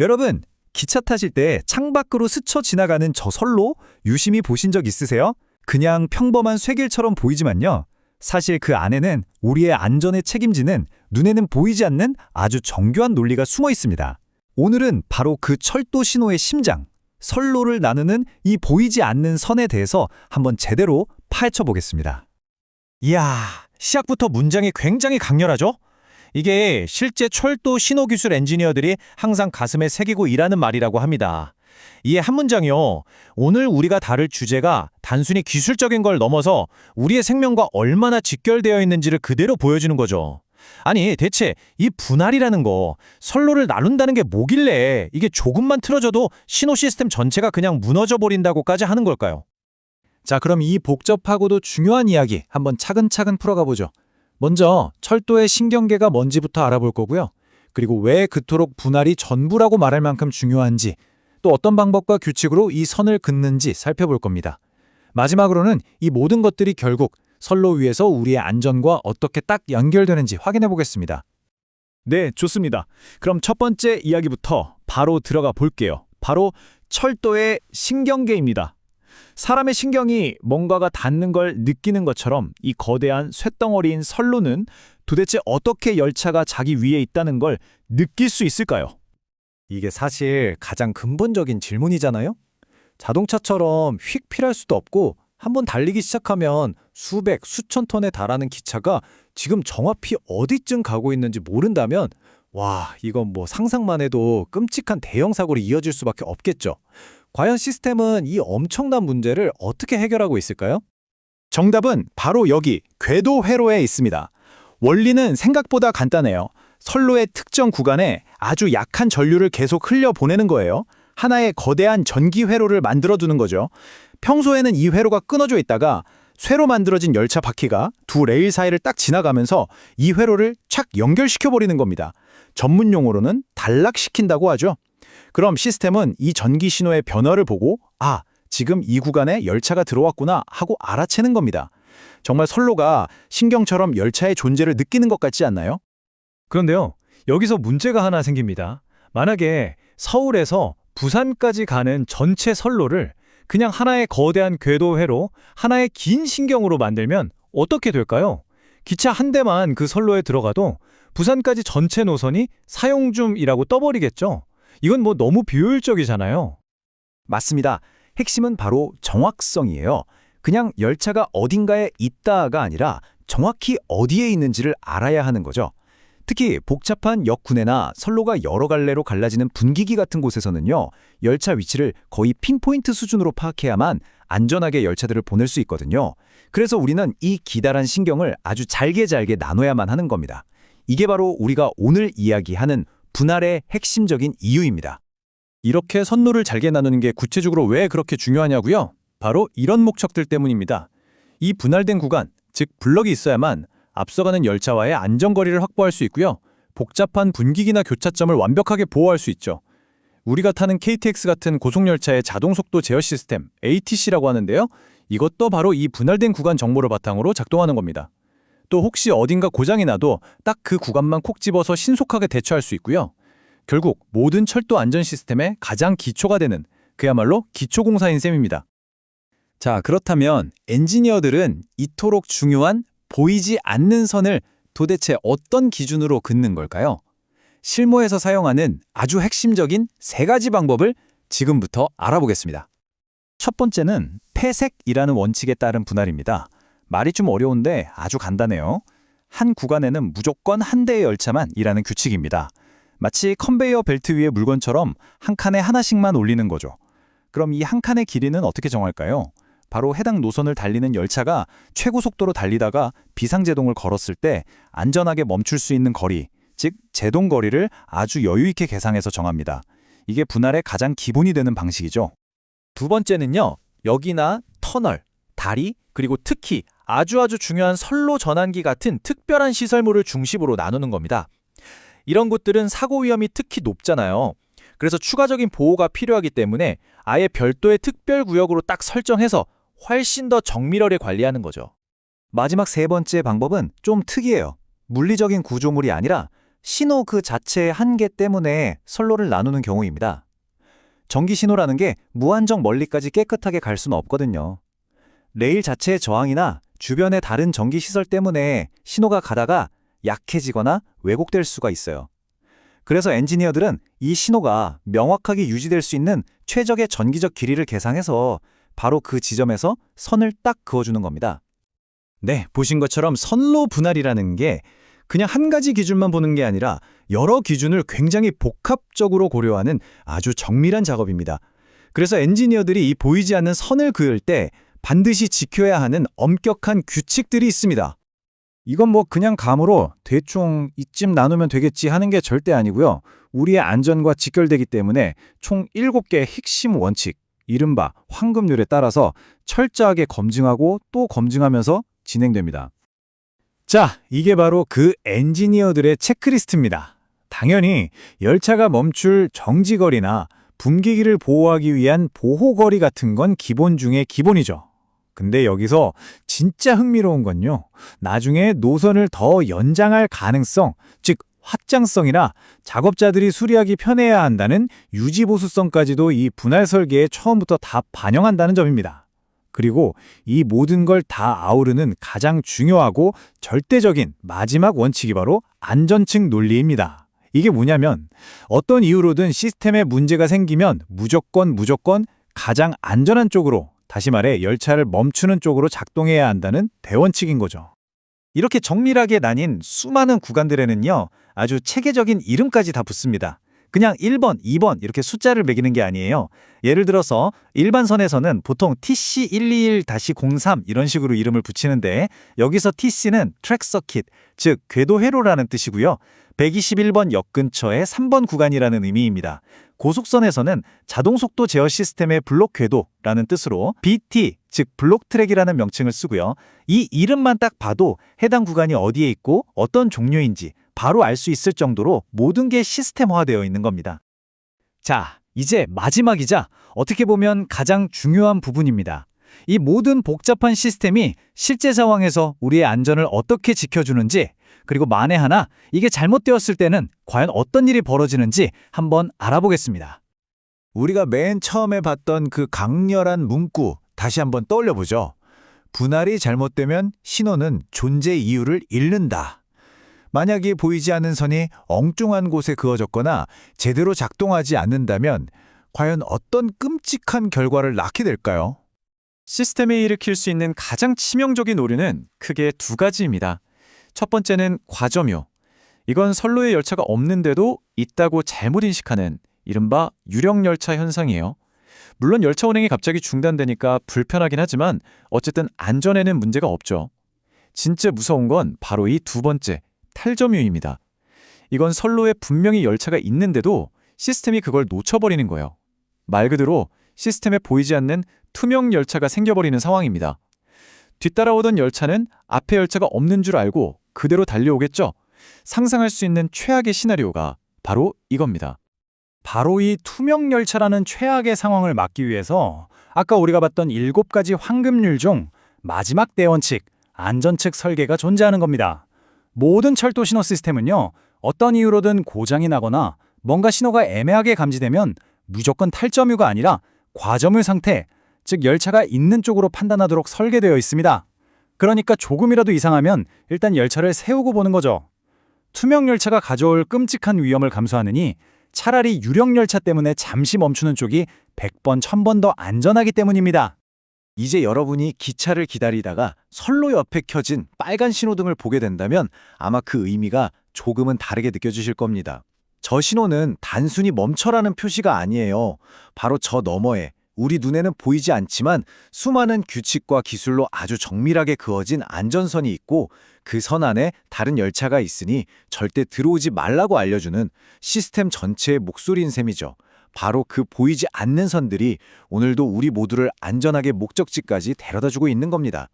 여러분, 기차 타실 때 창밖으로 스쳐 지나가는 저 선로 유심히 보신 적 있으세요? 그냥 평범한 쇠길처럼 보이지만요. 사실 그 안에는 우리의 안전에 책임지는 눈에는 보이지 않는 아주 정교한 논리가 숨어 있습니다. 오늘은 바로 그 철도 신호의 심장, 선로를 나누는 이 보이지 않는 선에 대해서 한번 제대로 파헤쳐 보겠습니다. 이야, 시작부터 문장이 굉장히 강렬하죠? 이게 실제 철도 신호기술 엔지니어들이 항상 가슴에 새기고 일하는 말이라고 합니다. 이한 문장이요. 오늘 우리가 다룰 주제가 단순히 기술적인 걸 넘어서 우리의 생명과 얼마나 직결되어 있는지를 그대로 보여주는 거죠. 아니, 대체 이 분할이라는 거, 선로를 나눈다는 게 뭐길래 이게 조금만 틀어져도 신호 시스템 전체가 그냥 무너져 버린다고까지 하는 걸까요? 자, 그럼 이 복잡하고도 중요한 이야기 한번 차근차근 풀어가 보죠. 먼저 철도의 신경계가 뭔지부터 알아볼 거고요. 그리고 왜 그토록 분할이 전부라고 말할 만큼 중요한지, 또 어떤 방법과 규칙으로 이 선을 긋는지 살펴볼 겁니다. 마지막으로는 이 모든 것들이 결국 선로 위에서 우리의 안전과 어떻게 딱 연결되는지 확인해 보겠습니다. 네, 좋습니다. 그럼 첫 번째 이야기부터 바로 들어가 볼게요. 바로 철도의 신경계입니다. 사람의 신경이 뭔가가 닿는 걸 느끼는 것처럼 이 거대한 쇳덩어리인 선로는 도대체 어떻게 열차가 자기 위에 있다는 걸 느낄 수 있을까요? 이게 사실 가장 근본적인 질문이잖아요? 자동차처럼 휙 필할 수도 없고 한번 달리기 시작하면 수백, 수천 톤에 달하는 기차가 지금 정확히 어디쯤 가고 있는지 모른다면 와, 이건 뭐 상상만 해도 끔찍한 대형 사고로 이어질 수밖에 없겠죠. 과연 시스템은 이 엄청난 문제를 어떻게 해결하고 있을까요? 정답은 바로 여기 궤도 회로에 있습니다. 원리는 생각보다 간단해요. 선로의 특정 구간에 아주 약한 전류를 계속 흘려 보내는 거예요. 하나의 거대한 전기 회로를 만들어 두는 거죠. 평소에는 이 회로가 끊어져 있다가 쇠로 만들어진 열차 바퀴가 두 레일 사이를 딱 지나가면서 이 회로를 착 연결시켜 버리는 겁니다. 전문 용어로는 단락시킨다고 하죠. 그럼 시스템은 이 전기 신호의 변화를 보고 아, 지금 이 구간에 열차가 들어왔구나 하고 알아채는 겁니다. 정말 선로가 신경처럼 열차의 존재를 느끼는 것 같지 않나요? 그런데요, 여기서 문제가 하나 생깁니다. 만약에 서울에서 부산까지 가는 전체 선로를 그냥 하나의 거대한 궤도회로 하나의 긴 신경으로 만들면 어떻게 될까요? 기차 한 대만 그 선로에 들어가도 부산까지 전체 노선이 사용 중이라고 떠버리겠죠? 이건 뭐 너무 비효율적이잖아요. 맞습니다. 핵심은 바로 정확성이에요. 그냥 열차가 어딘가에 있다가 아니라 정확히 어디에 있는지를 알아야 하는 거죠. 특히 복잡한 역군해나 선로가 여러 갈래로 갈라지는 분기기 같은 곳에서는요, 열차 위치를 거의 핀포인트 수준으로 파악해야만 안전하게 열차들을 보낼 수 있거든요. 그래서 우리는 이 기다란 신경을 아주 잘게 잘게 나눠야만 하는 겁니다. 이게 바로 우리가 오늘 이야기하는 분할의 핵심적인 이유입니다. 이렇게 선로를 잘게 나누는 게 구체적으로 왜 그렇게 중요하냐고요? 바로 이런 목적들 때문입니다. 이 분할된 구간, 즉 블럭이 있어야만 앞서가는 열차와의 안전거리를 확보할 수 있고요. 복잡한 분기기나 교차점을 완벽하게 보호할 수 있죠. 우리가 타는 KTX 같은 고속열차의 자동속도 제어 시스템, ATC라고 하는데요. 이것도 바로 이 분할된 구간 정보를 바탕으로 작동하는 겁니다. 또 혹시 어딘가 고장이 나도 딱 그 구간만 콕 집어서 신속하게 대처할 수 있고요. 결국 모든 철도 안전 시스템의 가장 기초가 되는 그야말로 기초공사인 셈입니다. 자, 그렇다면 엔지니어들은 이토록 중요한 보이지 않는 선을 도대체 어떤 기준으로 긋는 걸까요? 실무에서 사용하는 아주 핵심적인 세 가지 방법을 지금부터 알아보겠습니다. 첫 번째는 폐색이라는 원칙에 따른 분할입니다. 말이 좀 어려운데 아주 간단해요. 한 구간에는 무조건 한 대의 열차만 일하는 규칙입니다. 마치 컨베이어 벨트 위의 물건처럼 한 칸에 하나씩만 올리는 거죠. 그럼 이 한 칸의 길이는 어떻게 정할까요? 바로 해당 노선을 달리는 열차가 최고 속도로 달리다가 비상제동을 걸었을 때 안전하게 멈출 수 있는 거리, 즉 제동 거리를 아주 여유 있게 계상해서 정합니다. 이게 분할의 가장 기본이 되는 방식이죠. 두 번째는요. 여기나 터널, 다리, 그리고 특히 아주 아주 중요한 선로 전환기 같은 특별한 시설물을 중심으로 나누는 겁니다. 이런 곳들은 사고 위험이 특히 높잖아요. 그래서 추가적인 보호가 필요하기 때문에 아예 별도의 특별 구역으로 딱 설정해서 훨씬 더 정밀하게 관리하는 거죠. 마지막 세 번째 방법은 좀 특이해요. 물리적인 구조물이 아니라 신호 그 자체의 한계 때문에 선로를 나누는 경우입니다. 전기 신호라는 게 무한정 멀리까지 깨끗하게 갈 수는 없거든요. 레일 자체의 저항이나 주변의 다른 전기 시설 때문에 신호가 가다가 약해지거나 왜곡될 수가 있어요. 그래서 엔지니어들은 이 신호가 명확하게 유지될 수 있는 최적의 전기적 길이를 계상해서 바로 그 지점에서 선을 딱 그어주는 겁니다. 네, 보신 것처럼 선로 분할이라는 게 그냥 한 가지 기준만 보는 게 아니라 여러 기준을 굉장히 복합적으로 고려하는 아주 정밀한 작업입니다. 그래서 엔지니어들이 이 보이지 않는 선을 그을 때 반드시 지켜야 하는 엄격한 규칙들이 있습니다. 이건 뭐 그냥 감으로 대충 이쯤 나누면 되겠지 하는 게 절대 아니고요. 우리의 안전과 직결되기 때문에 총 7개의 핵심 원칙, 이른바 황금률에 따라서 철저하게 검증하고 또 검증하면서 진행됩니다. 자, 이게 바로 그 엔지니어들의 체크리스트입니다. 당연히 열차가 멈출 정지거리나 분기기를 보호하기 위한 보호거리 같은 건 기본 중에 기본이죠. 근데 여기서 진짜 흥미로운 건요. 나중에 노선을 더 연장할 가능성, 즉 확장성이나 작업자들이 수리하기 편해야 한다는 유지보수성까지도 이 분할 설계에 처음부터 다 반영한다는 점입니다. 그리고 이 모든 걸 다 아우르는 가장 중요하고 절대적인 마지막 원칙이 바로 안전층 논리입니다. 이게 뭐냐면 어떤 이유로든 시스템에 문제가 생기면 무조건 무조건 가장 안전한 쪽으로 다시 말해 열차를 멈추는 쪽으로 작동해야 한다는 대원칙인 거죠. 이렇게 정밀하게 나뉜 수많은 구간들에는요, 아주 체계적인 이름까지 다 붙습니다. 그냥 1번, 2번 이렇게 숫자를 매기는 게 아니에요. 예를 들어서 일반선에서는 보통 TC121-03 이런 식으로 이름을 붙이는데 여기서 TC는 트랙 서킷, 즉 궤도 회로라는 뜻이고요. 121번 역 근처의 3번 구간이라는 의미입니다. 고속선에서는 자동속도 제어 시스템의 블록 궤도라는 뜻으로 BT, 즉 블록 트랙이라는 명칭을 쓰고요. 이 이름만 딱 봐도 해당 구간이 어디에 있고 어떤 종류인지 바로 알 수 있을 정도로 모든 게 시스템화되어 있는 겁니다. 자, 이제 마지막이자 어떻게 보면 가장 중요한 부분입니다. 이 모든 복잡한 시스템이 실제 상황에서 우리의 안전을 어떻게 지켜주는지 그리고 만에 하나 이게 잘못되었을 때는 과연 어떤 일이 벌어지는지 한번 알아보겠습니다. 우리가 맨 처음에 봤던 그 강렬한 문구 다시 한번 떠올려 보죠. 분할이 잘못되면 신호는 존재 이유를 잃는다. 만약에 보이지 않는 선이 엉뚱한 곳에 그어졌거나 제대로 작동하지 않는다면 과연 어떤 끔찍한 결과를 낳게 될까요? 시스템에 일으킬 수 있는 가장 치명적인 오류는 크게 두 가지입니다. 첫 번째는 과점유. 이건 선로에 열차가 없는데도 있다고 잘못 인식하는 이른바 유령열차 현상이에요. 물론 열차 운행이 갑자기 중단되니까 불편하긴 하지만 어쨌든 안전에는 문제가 없죠. 진짜 무서운 건 바로 이 두 번째, 탈점유입니다. 이건 선로에 분명히 열차가 있는데도 시스템이 그걸 놓쳐버리는 거예요. 말 그대로 시스템에 보이지 않는 투명 열차가 생겨버리는 상황입니다. 뒤따라오던 열차는 앞에 열차가 없는 줄 알고 그대로 달려오겠죠. 상상할 수 있는 최악의 시나리오가 바로 이겁니다. 바로 이 투명 열차라는 최악의 상황을 막기 위해서 아까 우리가 봤던 일곱 가지 황금률 중 마지막 대원칙, 안전측 설계가 존재하는 겁니다. 모든 철도 신호 시스템은요, 어떤 이유로든 고장이 나거나 뭔가 신호가 애매하게 감지되면 무조건 탈점유가 아니라 과점유 상태, 즉 열차가 있는 쪽으로 판단하도록 설계되어 있습니다. 그러니까 조금이라도 이상하면 일단 열차를 세우고 보는 거죠. 투명 열차가 가져올 끔찍한 위험을 감수하느니 차라리 유령 열차 때문에 잠시 멈추는 쪽이 100번, 1000번 더 안전하기 때문입니다. 이제 여러분이 기차를 기다리다가 선로 옆에 켜진 빨간 신호등을 보게 된다면 아마 그 의미가 조금은 다르게 느껴지실 겁니다. 저 신호는 단순히 멈춰라는 표시가 아니에요. 바로 저 너머에 우리 눈에는 보이지 않지만 수많은 규칙과 기술로 아주 정밀하게 그어진 안전선이 있고 그 선 안에 다른 열차가 있으니 절대 들어오지 말라고 알려주는 시스템 전체의 목소리인 셈이죠. 바로 그 보이지 않는 선들이 오늘도 우리 모두를 안전하게 목적지까지 데려다주고 있는 겁니다.